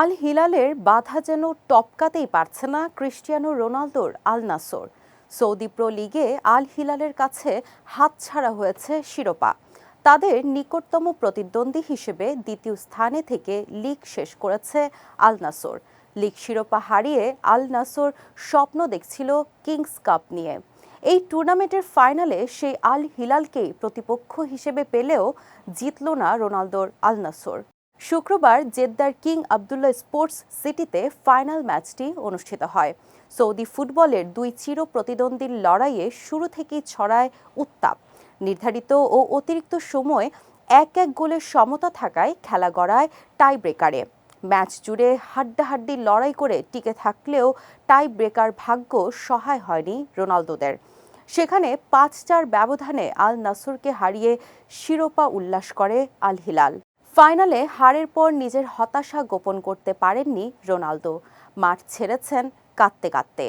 আল হিলালের বাধা যেন টপকাতেই পারছে না ক্রিস্টিয়ানো রোনালদোর আল নাসর সৌদি প্রো লিগে আল হিলালের কাছে হাতছাড়া হয়েছে শিরোপা। তাদের নিকটতম প্রতিদ্বন্দ্বী হিসেবে দ্বিতীয় স্থানে থেকে লিগ শেষ করেছে আল নাসর লিগ শিরোপা হারিয়ে আল নাসর স্বপ্ন দেখছিল কিংস কাপ নিয়ে। এই টুর্নামেন্টের ফাইনালে সেই আল হিলালকেই প্রতিপক্ষ হিসেবে পেলেও জিতল না রোনালদোর আল নাসর শুক্রবার জেদ্দার কিং আবদুল্লাহ স্পোর্টস সিটিতে ফাইনাল ম্যাচটি অনুষ্ঠিত হয়। সৌদি ফুটবলের দুই চির প্রতিদ্বন্দ্বীর লড়াইয়ে শুরু থেকেই ছড়ায় উত্তাপ। নির্ধারিত ও অতিরিক্ত সময়ে এক এক গোলের সমতা থাকায় খেলা গড়ায় টাই ব্রেকারে ম্যাচ জুড়ে হাড্ডাহাড্ডি লড়াই করে টিকে থাকলেও টাই ব্রেকার ভাগ্য সহায় হয়নি রোনালদোদের। সেখানে পাঁচ চার ব্যবধানে আল নাসরকে হারিয়ে শিরোপা উল্লাস করে আল হিলাল ফাইনালে হারের পর নিজের হতাশা গোপন করতে পারেননি রোনালদো। মাঠ ছেড়েছেন কাঁদতে কাঁদতে।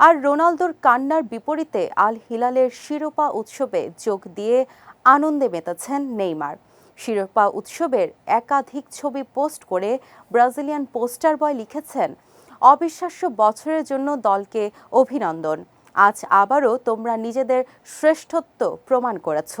আর রোনালদোর কান্নার বিপরীতে আল হিলালের শিরোপা উৎসবে যোগ দিয়ে আনন্দে মেতেছেন নেইমার। শিরোপা উৎসবের একাধিক ছবি পোস্ট করে ব্রাজিলিয়ান পোস্টার বয় লিখেছেন, অবিশ্বাস্য বছরের জন্য দলকে অভিনন্দন। আজ আবারও তোমরা নিজেদের শ্রেষ্ঠত্ব প্রমাণ করেছ।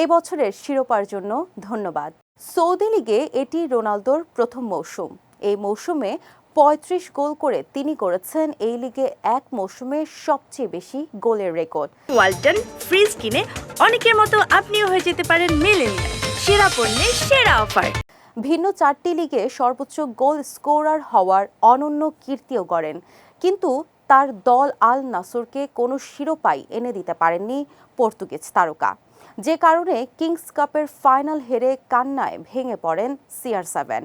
এই বছরের শিরোপার জন্য ধন্যবাদ। সৌদি লিগে এটি রোনালদোর প্রথম মৌসুম। এই মৌসুমে পঁয়ত্রিশ গোল করে তিনি করেছেন এই লিগে এক মৌসুমে সবচেয়ে বেশি গোলের রেকর্ড। ওয়ালটন ফ্রিজ কিনে অনেকের মতো আপনিও হয়ে যেতে পারেন মিলেনিয়াল সেরা পণ্যের সেরা অফার। ভিন্ন চারটি লিগে সর্বোচ্চ গোল স্কোরার হওয়ার অনন্য কীর্তিও গড়েন। কিন্তু তার দল আল নাসরকে কোনো শিরোপাই এনে দিতে পারেননি পর্তুগিজ তারকা। যে কারণে কিংস কাপের ফাইনাল হেরে কান্নায় ভেঙে পড়েন সিআর সেভেন।